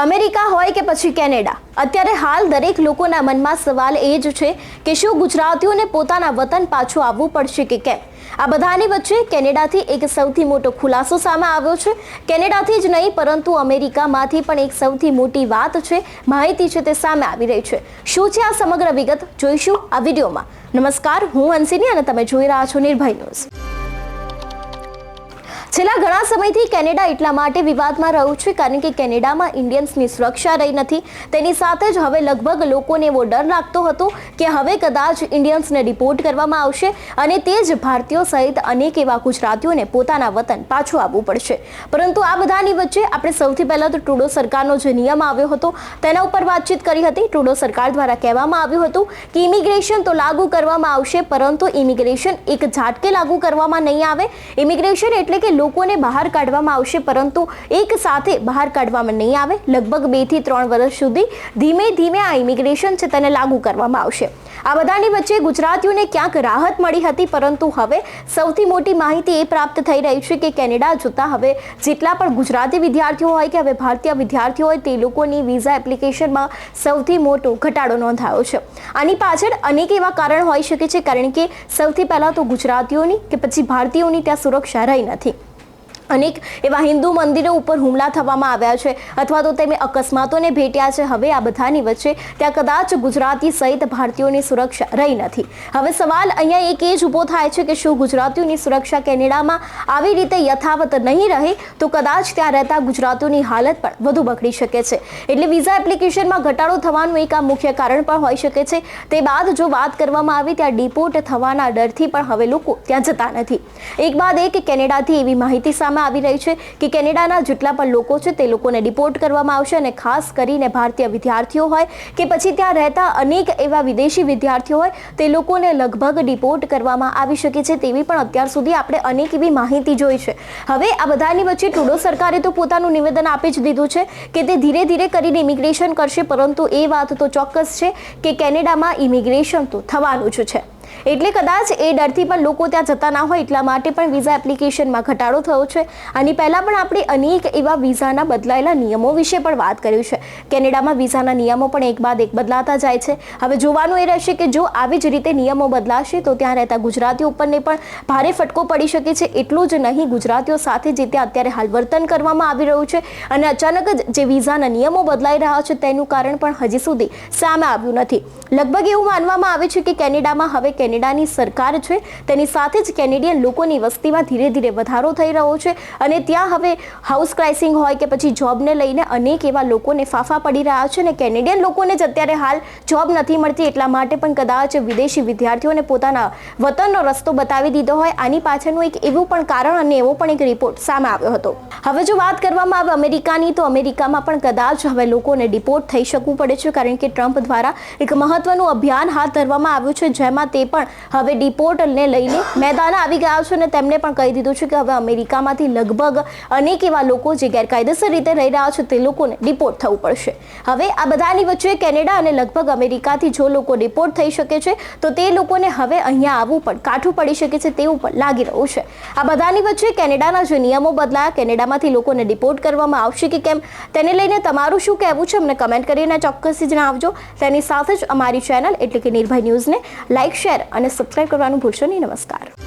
America હોય કે પછી કેનેડા? અત્યારે હાલ દરેક લોકોના મનમાં સવાલ એ જ છે કે શું ગુજરાતીઓને પોતાના વતન પાછું આવવું પડશે કે કેમ? આ બધાની વચ્ચે કેનેડાથી એક સૌથી મોટો ખુલાસો સામે આવ્યો છે. કેનેડાથી જ નહીં, પરંતુ અમેરિકામાંથી પણ એક સૌથી મોટી વાત છે, માહિતી છે તે સામે આવી રહી છે. શું છે આ સમગ્ર વિગત? જોઈશું આ વિડીયોમાં. નમસ્કાર, હું હંસિની અને તમે જોઈ રહ્યા છો નિર્ભય ન્યૂઝ. છેલ્લા ઘણા સમયથી કેનેડા એટલા માટે વિવાદમાં રહ્યું છે, કારણ કે કેનેડામાં ઇન્ડિયન્સની સુરક્ષા રહી નથી. તેની સાથે જ હવે લગભગ લોકોને એવો ડર લાગતો હતો કે હવે કદાચ ઇન્ડિયન્સને રિપોર્ટ કરવામાં આવશે અને તે જ ભારતીયો સહિત અનેક એવા ગુજરાતીઓને પોતાના વતન પાછું આવવું પડશે. પરંતુ આ બધાની વચ્ચે આપણે સૌથી પહેલાં તો ટ્રુડો સરકારનો જે નિયમ આવ્યો હતો, તેના ઉપર વાતચીત કરી હતી. ટ્રુડો સરકાર દ્વારા કહેવામાં આવ્યું હતું કે ઇમિગ્રેશન તો લાગુ કરવામાં આવશે, પરંતુ ઇમિગ્રેશન એક ઝાટકે લાગુ કરવામાં નહીં આવે. ઇમિગ્રેશન એટલે કે લોકોને બહાર કાઢવામાં આવશે, પરંતુ એક સાથે બહાર કાઢવામાં નહીં આવે. લગભગ બેથી ત્રણ વર્ષ સુધી ધીમે ધીમે આ ઇમિગ્રેશન છે તેને લાગુ કરવામાં આવશે. આ બધાની વચ્ચે ગુજરાતીઓને ક્યાંક રાહત મળી હતી, પરંતુ હવે સૌથી મોટી માહિતી એ પ્રાપ્ત થઈ રહી છે કે કેનેડા જતા હવે જેટલા પણ ગુજરાતી વિદ્યાર્થીઓ હોય કે હવે ભારતીય વિદ્યાર્થીઓ હોય, તે લોકોની વિઝા એપ્લિકેશનમાં સૌથી મોટો ઘટાડો નોંધાયો છે. આની પાછળ અનેક એવા કારણ હોઈ શકે છે, કારણ કે સૌથી પહેલાં તો ગુજરાતીઓની કે પછી ભારતીયોની ત્યાં સુરક્ષા રહી નથી. અનેક એવા હિન્દુ મંદિરો ઉપર હુમલા થવામાં આવ્યા છે અથવા તો તેમે અકસ્માતોને ભેટ્યા છે. હવે આ બધાની વચ્ચે ત્યાં કદાચ ગુજરાતી સહિત ભારતીયોની સુરક્ષા રહી નથી. હવે સવાલ અહીંયા એક એ જ ઊભો થાય છે કે શું ગુજરાતીઓની સુરક્ષા કેનેડામાં આવી રીતે યથાવત નહીં રહે તો કદાચ ત્યાં રહેતા ગુજરાતીઓની હાલત પણ વધુ બગડી શકે છે. એટલે વિઝા એપ્લિકેશનમાં ઘટાડો થવાનું એક આ મુખ્ય કારણ પણ હોઈ શકે છે. તે બાદ જો વાત કરવામાં આવી ત્યાં ડિપોર્ટ થવાના ડરથી પણ હવે લોકો ત્યાં જતા નથી. એક બાદ એક કેનેડાથી એવી માહિતી સામે આવી રહી છે કે કેનેડાના જેટલા પણ લોકો છે તે લોકોને ડિપોર્ટ કરવામાં આવશે અને ખાસ કરીને ભારતીય વિદ્યાર્થીઓ હોય કે પછી ત્યાં રહેતા અનેક એવા વિદેશી વિદ્યાર્થીઓ હોય, તે લોકોને લગભગ ડિપોર્ટ કરવામાં આવી શકે છે તેવી પણ અત્યાર સુધી આપણે અનેક એવી માહિતી જોઈ છે. હવે આ બધાની વચ્ચે ટ્રુડો સરકારે તો પોતાનું નિવેદન આપી જ દીધું છે કે તે ધીરે ધીરે કરીને ઇમિગ્રેશન કરશે, પરંતુ એ વાત તો ચોક્કસ છે કે કેનેડામાં ઇમિગ્રેશન તો થવાનું જ છે. એટલે કદાચ એ ડરથી પણ લોકો ત્યાં જતા ના હોય એટલા માટે પણ વિઝા એપ્લિકેશનમાં ઘટાડો થયો છે. આની પહેલાં પણ આપણે અનેક એવા વિઝાના બદલાયેલા નિયમો વિશે પણ વાત કર્યું છે. કેનેડામાં વિઝાના નિયમો પણ એક બાદ એક બદલાતા જાય છે. હવે જોવાનું એ રહેશે કે જો આવી જ રીતે નિયમો બદલાશે તો ત્યાં રહેતા ગુજરાતીઓ ઉપરને પણ ભારે ફટકો પડી શકે છે. એટલું જ નહીં, ગુજરાતીઓ સાથે જે ત્યાં અત્યારે હાલ વર્તન કરવામાં આવી રહ્યું છે અને અચાનક જ જે વિઝાના નિયમો બદલાઈ રહ્યા છે તેનું કારણ પણ હજી સુધી સામે આવ્યું નથી. લગભગ એવું માનવામાં આવે છે કે કેનેડામાં હવે કેનેડાની સરકાર છે, તેની સાથે જ કેનેડિયન લોકોની વસ્તીમાં ધીરે ધીરે વધારો થઈ રહ્યો છે અને ત્યાં હવે હાઉસ ક્રાઇસિંગ હોય કે પછી જોબને લઈને અનેક એવા લોકોને ફાફા પડી રહ્યા છે અને કેનેડિયન લોકોને જ અત્યારે હાલ જોબ નથી મળતી એટલા માટે પણ કદાચ વિદેશી વિદ્યાર્થીઓને પોતાના વતનનો રસ્તો બતાવી દીધો હોય. આની પાછળનું એક એવું પણ કારણ અને એવો પણ એક રિપોર્ટ સામે આવ્યો હતો. હવે જો વાત કરવામાં આવે અમેરિકાની, તો અમેરિકામાં પણ કદાચ હવે લોકોને ડિપોર્ટ થઈ શકવું પડે છે, કારણ કે ટ્રમ્પ દ્વારા એક મહત્વનું અભિયાન હાથ ધરવામાં આવ્યું છે, જેમાં તે પણ હવે ડિપોર્ટલને લઈને મેદાન આવી ગયા છે અને તેમને પણ કહી દીધું છે કે હવે અમેરિકામાંથી લગભગ અનેક એવા લોકો જે ગેરકાયદેસર રીતે રહી રહ્યા છે તે લોકોને ડિપોર્ટ થવું પડશે. હવે આ બધાની વચ્ચે કેનેડા અને લગભગ અમેરિકાથી જો લોકો ડિપોર્ટ થઈ શકે છે, તો તે લોકોને હવે અહીંયા આવવું પણ કાઠું પડી શકે છે તેવું પણ લાગી રહ્યું છે. આ બધાની વચ્ચે કેનેડાના જે નિયમો બદલાયા, કેનેડામાંથી લોકોને ડિપોર્ટ કરવામાં આવશે કે કેમ, તેને લઈને તમારું શું કહેવું છે અમને કમેન્ટ કરીને ચોક્કસથી જણાવજો. તેની સાથે જ અમારી ચેનલ એટલે કે નિર્ભય ન્યૂઝને લાઇક શેર અને સબસ્ક્રાઈબ કરવાનું ભૂલશો નહીં. નમસ્કાર.